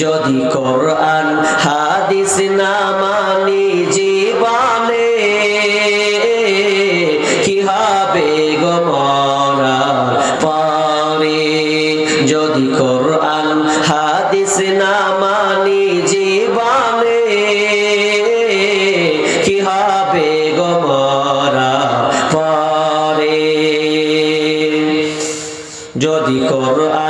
যদি কোরআন হাদিস না মানি জীবনে, কি হবে গো পরে? যদি কোরআন হাদিস না মানি জীবনে, কি হবে গো পরে? যদি কোরআন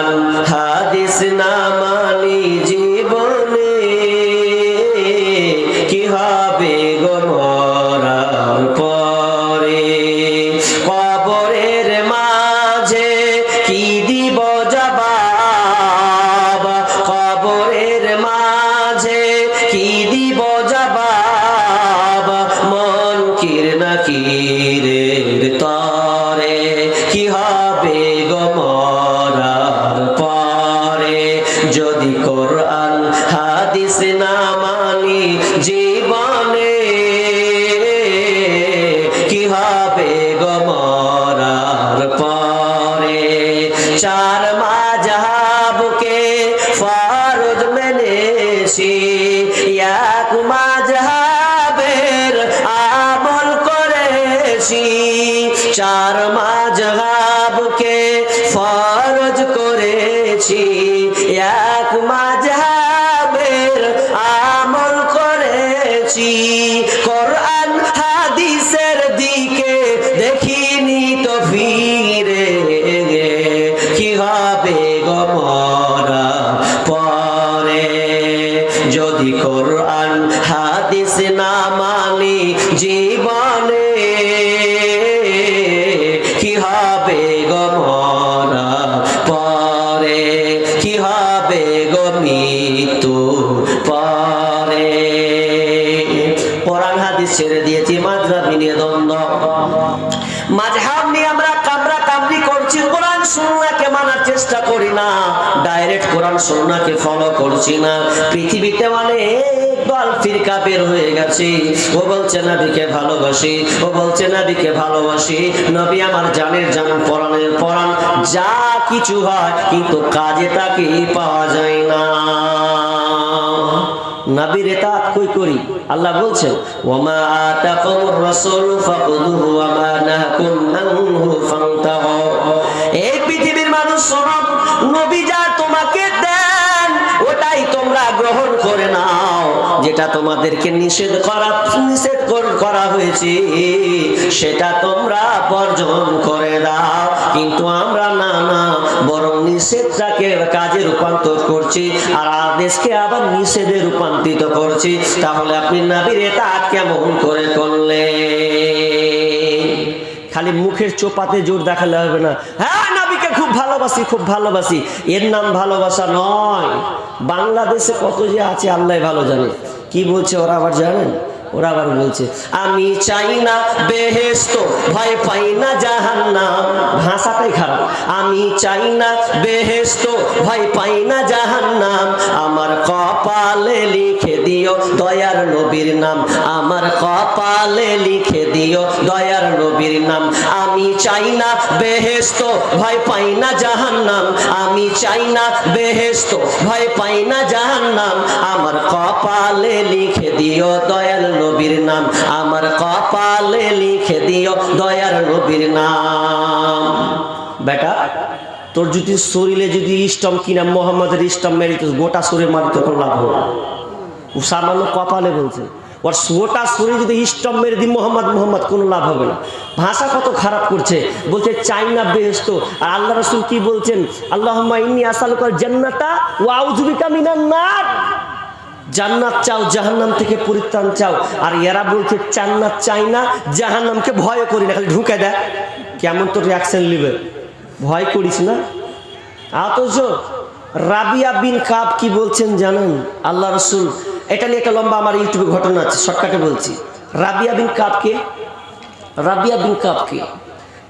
যদি কোরআন, হাদিস না মানি জীবনে, কি হবে পরে? ছেড়ে দিয়েছি নিয়ে মাঝহাব নিয়ে আমরা কামরা কামড়ি করছি, কোরআন সুন্নাহকে মানার চেষ্টা করি না। ডাইরেক্ট কোরআন সুন্নাহকে ফলো করছি না। পৃথিবীতে অনেক দল বলছে কিন্তু কাজে তাকে পাওয়া যায় না। করি? আল্লাহ বলছেন, ওমা আতাকুমুর করে নাও, যেটা তোমাদেরকে নিষেধ করা নিষেধ করা হয়েছে, সেটা তোমরা বর্জন করে দাও। কিন্তু আমরা না না, বরং নিষেধটাকে কাজে রূপান্তর করছি, আর আদেশকে আবার নিষেধে রূপান্তরিত করছি। তাহলে আপনি নাবির এটা কেমন করে করলেন? খালি মুখের চোপাতে জোর দেখালে হবে না। হ্যাঁ নাবিকে খুব ভালোবাসি খুব ভালোবাসি। এর নাম ভালোবাসা নয়। বাংলাদেশে কত যে আছে, আল্লাহ ভালো জানে। কি বলছে ওরা আবার জানেন? ওরা আবার বলছে, আমি চাই না বেহেস্ত ভয় পাই না জাহান্নাম। ভাষাটাই খারাপ। আমি চাই না বেহেস্ত ভয় পাই না জাহান্নাম। আমার কপালে লিখে দিও, দয়ার নবীর নাম। আমার কপালে লিখে দিও, দয়ার নবীর নাম। আমি চাই না বেহেস্ত ভয় পাই না জাহান্নাম। আমি চাই না বেহেস্ত ভয় পাই না জাহান্নাম। আমার কপালে লিখে দিও দয়াল নবীর নাম। আমার কপালে লিখে দিও, দয়ার নবীর নাম। বেটা, তোর যদি শরীরে যদি ইস্টম কিনা, মোহাম্মদের ইস্টম মেরে তো গোটা শরীরে মারি তখন লাভ হবে সামান্য কপালে বলছে। ওর গোটা শরীর যদি ইস্টম মেরে দিই, মোহাম্মদ মোহাম্মদ, কোনো লাভ হবে না। ভাষা কত খারাপ করছে। বলছে, চাইনা বেহেস্ত আর আল্লাহ রসুল কি বলছেন? আল্লাহ ইন্নি আসাল কর জান্নাতা ওয়াউজুবিকা মিনান নার। জান্নাত চাও, জাহান্নাম থেকে পরিত্রাণ চাও। আর এরা বলছে চান্নাত চাই না, জাহান্নামকে ভয় করি না, খালি ঢুকে দেয়। কেমন তো রিয়াকশন নিবে? ভয় করিস না? অথচ রাবিয়া বিন কাব কি বলছেন জানেন? আল্লাহ রসুল এটা নিয়ে একটা লম্বা আমার ইউটিউবে ঘটনা আছে, শর্টকাটে বলছি। রাবিয়া বিন কাবকে, রাবিয়া বিন কাবকে,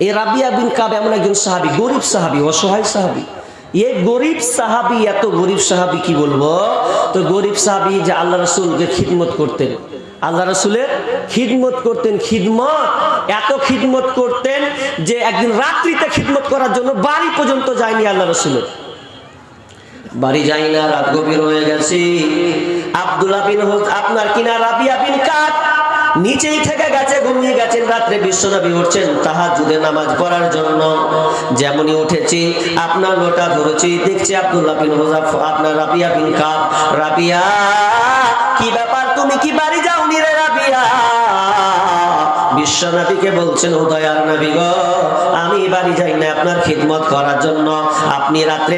এই রাবিয়া বিন কাব এমন একজন সাহাবি, গরিব সাহাবি, অসহায় সাহাবি। এ গরিব সাহাবি, এত গরিব সাহাবি কি বলব? তো গরিব সাহাবি যে আল্লাহ রসুলকে খিদমত করতেন। আল্লাহ রসুলের খিদমত করতেন, খিদমত, এত খিদমত করতেন যে একদিন রাত্রিতে খিদমত করার জন্য বাড়ি পর্যন্ত যায়নি আল্লাহ রসুলের। বাড়ি যাই না, রাত গভীর হয়ে গেছে। আপনার কিনা রাবিয়া বিন কাত নিচেই থেকে গেছে, ঘুমিয়ে গেছেন, রাত্রে বিশ্বনবী উঠছেন তাহাজুদে নামাজ পড়ার জন্য। যেমনই উঠেছি, আপনার লোটা ধরেছি, দেখছি আব্দুল্লাহ আপনার রাবিয়া বিন রাবিয়া, কি ব্যাপার, তুমি কি বাড়ি বিশ্বনবীকে বলছেন উদয়ার আমি বাড়ি যাই না আপনার খিদমত করার জন্য। আপনি রাত্রে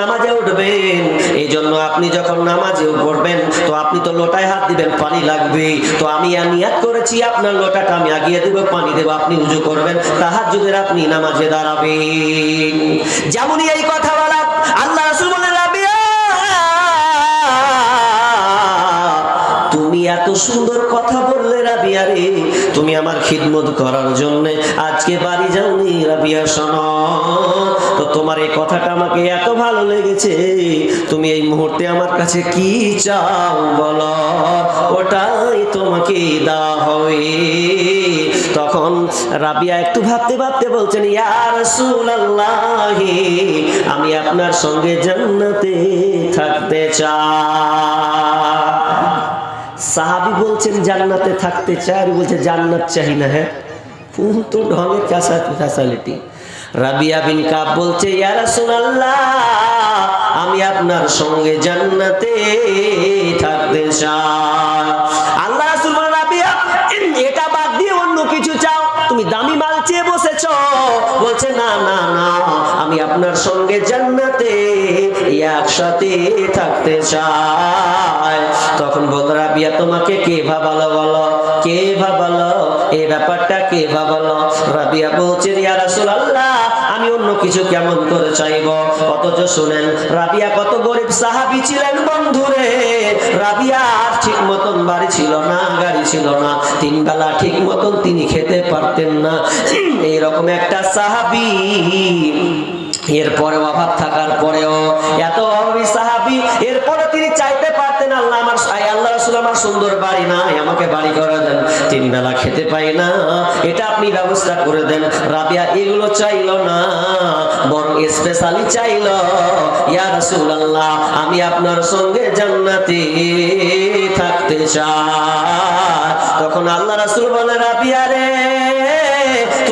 নামাজে উঠবেন। এই জন্য আপনি যখন নামাজে পড়বেন, তো আপনি তো লোটায় হাত দিবেন, পানি লাগবে। তো আমি নিয়াত করেছি, আপনার লোটাটা আমি আগিয়ে দেব, পানি দেব, আপনি উজু করবেন তাহাজুদের আপনি নামাজে দাঁড়াবেন। যেমনই এই কথা সুন্দর কথা বললে রাবিয়া রে। তুমি আমার খিদমত করার জন্য আজকে বাড়ি যাওনি রাবিয়া, শোনো। তো তোমার এই কথাটা আমাকে এত ভালো লেগেছে। তুমি এই মুহূর্তে আমার কাছে কি চাও বলো? ওটাই তোমাকে দেওয়া হবে। তখন রাবিয়া একটু ভাবতে ভাবতে বলছেন, ইয়া রাসূলুল্লাহি, আমি আপনার সঙ্গে জান্নাতে থাকতে চাই। সাহাবি বলছেন, জান্নাতে থাকতে চাই। আর বলছে, জান্নাত চাই না হ্যাঁ? তো ঢঙের ফ্যাসিলিটি রাবিয়া বিন কাব বলছে আমি আপনার সঙ্গে জান্নাতে থাকতে চাই। আল্লাহ রাবিয়া এটা বাদ দিয়ে অন্য কিছু চাও। তুমি দামি মাল চেয়ে বসেছ। বলছে, না না না আপনার সঙ্গে জান্নাতে একসাথে থাকতে চাই। তখন বল রাবিয়া, তোমাকে কে ভাবালো বলো? কে ভাবালো এই ব্যাপারটা কে ভাবালো রাবিয়া বলছে, ইয়া রাসূলুল্লাহ আমি অন্য কিছু কেমন করে চাইব? অথচ শুনেন, রাবিয়া কত গরিব সাহাবি ছিলেন বন্ধুরে রাবিয়া ঠিক মতন বাড়ি ছিল না, গাড়ি ছিল না। তিন বেলা ঠিক মতন তিনি খেতে পারতেন না। এইরকম একটা সাহাবি। এরপরে অভাব থাকার পরেও এত অভাবী সাহাবি, এরপরে তিনি চাইতে পারতেন আল্লাহ আমার আই আল্লাহ রাসূল আমার সুন্দর বাড়ি নাই, আমাকে বাড়ি করে দেন। তিন বেলা খেতে পাই না। এটা আপনি ব্যবস্থা করে দেন। রাবিয়া এগুলো চাইল না, বরং স্পেশালি চাইল, ইয়া রাসূলুল্লাহ, আমি আপনার সঙ্গে জান্নাতে থাকতে চাই। তখন আল্লাহ রাসুল বলে, রাবিয়া রে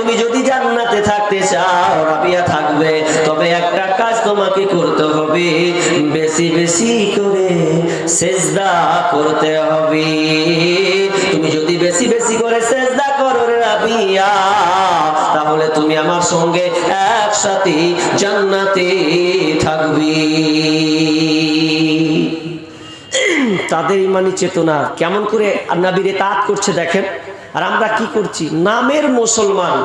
তুমি যদি জান্নাতে থাকতে চাও, রাবিয়া থাকবে। তবে একটা কাজ তোমাকে করতে হবে। বেশি বেশি করে সেজদা করতে হবে। তুমি যদি বেশি বেশি করে সেজদা করো রাবিয়া, তাহলে তুমি আমার সঙ্গে একসাথে জান্নাতে থাকবে। তাদের ইমানি চেতনা কেমন করে নাবিরে তাঁত করছে দেখেন। আর আমরা কি করছি? নামের মুসলমান।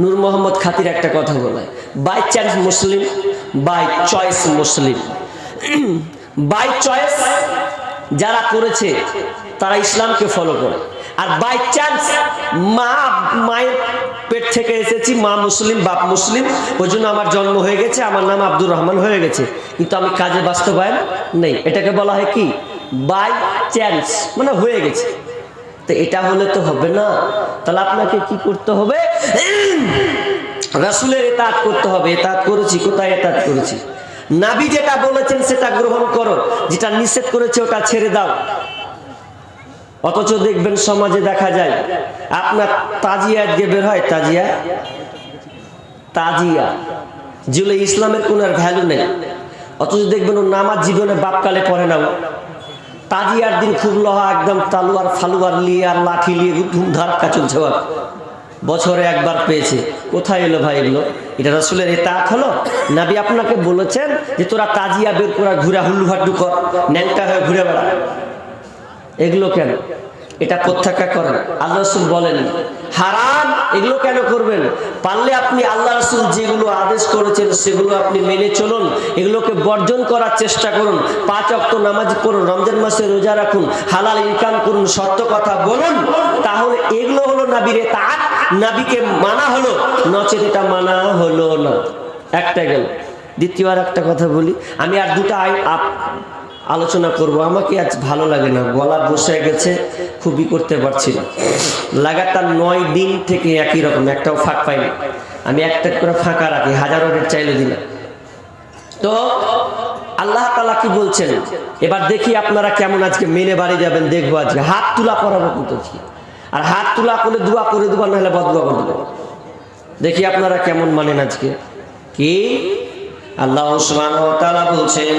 নূর মোহাম্মদ খাতির একটা কথা বলে। By chance Muslim by choice Muslim by choice যারা করেছে, তারা ইসলামকে ফলো করে। আর বাই চান্স মা, মায়ের পেট থেকে এসেছি, মা মুসলিম, বাপ মুসলিম। ওই জন্য আমার জন্ম হয়ে গেছে, আমার নাম আব্দুর রহমান হয়ে গেছে। কিন্তু আমি কাজে বাস্তবায়ন নেই। এটাকে বলা হয় কি? বাই চান্স মানে হয়ে গেছে। তো এটা হলে তো হবে না। তাহলে আপনাকে কি করতে হবে? রাসুলের এতাত করতে হবে। এতাত করেছি, কোথায় এতাত করেছি? নাবি যেটা বলেছেন সেটা গ্রহণ করো। যেটা নিষেধ করেছে ওটা ছেড়ে দাও। অথচ দেখবেন সমাজে দেখা যায়, আপনার তাজিয়া আজকে বের হয়, তাজিয়া? তাজিয়া। যেগুলো ইসলামের কোন আর ভ্যালু নেই। অথচ দেখবেন ও নামাজ জীবনে বাপকালে পড়ে না। তাজিয়ার দিন খুব লহা একদম তালুয়ার ফালুয়ার লিয়ে আর লাঠি লিয়ে ধুমধার চলছে। বছরে একবার পেয়েছে। কোথায় এলো ভাই এগুলো? এটা রসুলের এতাত হলো? নাবি আপনাকে বলেছেন যে তোরা তাজিয়া বের করা ঘুরা হুল্লু হাড্ডু কর ন্যাংটা হয়ে ঘুরে বেড়া। এগুলো কেন? এটা প্রত্যাখ্যা করেন? আল্লাহ রসুল বলেন, হারাম, এগুলো কেন করবেন? পারলে আপনি আল্লাহ রসুল যেগুলো আদেশ করেছেন, সেগুলো আপনি মেনে চলুন, এগুলোকে বর্জন করার চেষ্টা করুন, পাঁচ অক্ত নামাজ পড়ুন, রমজান মাসে রোজা রাখুন, হালাল ইনকাম করুন, সত্য কথা বলুন, তাহলে এগুলো হলো নাবিরে তার নাবিকে মানা হলো, নচেত এটা মানা হলো না। একটা গেল। দ্বিতীয় আর একটা কথা বলি, আমি আর দুটা আপ- আলোচনা করব। আমাকে আজ ভালো লাগে না। গলা বসে গেছে, খুবই করতে পারছি না। লাগাতার নয় দিন থেকে একই রকম, একটাও ফাঁক পাইনি। আমি একটা করে ফাঁকা রাখি, হাজার রেট চাইলে দিলাম। তো আল্লাহ তালা কি বলছেন? এবার দেখি আপনারা কেমন আজকে মেনে বাড়ি যাবেন, দেখব আজকে। হাত তুলা করাবো কিন্তু। আর হাত তুলা করলে দোয়া করে দেবো নাহলে বদুয়া করে দেবো দেখি আপনারা কেমন মানেন আজকে। কি? আল্লাহ বলছেন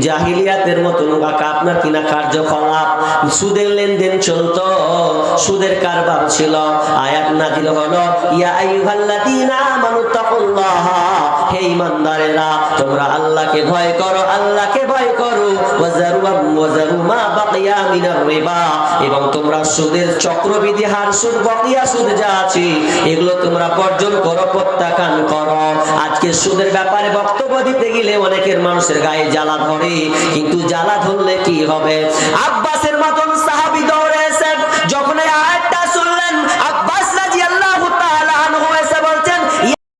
জাহিলিয়াতের কাকা আপনার কিনা কার্যকলাপ? সুদের লেনদেন চলতো, সুদের কারবার ছিল। আয়াত নাজিল হলো তোমরা এবং তোমরা সুদের চক্রবৃদ্ধি, হার সুদ, বকিয়া সুদ যা আছে, এগুলো তোমরা বর্জন করো, প্রত্যাখ্যান করো। আজকে সুদের ব্যাপারে বক্তব্য দিতে গেলে অনেকের মানুষের গায়ে জ্বালা ধরে। কিন্তু জ্বালা ধরলে কি হবে? আব্বাসের মতো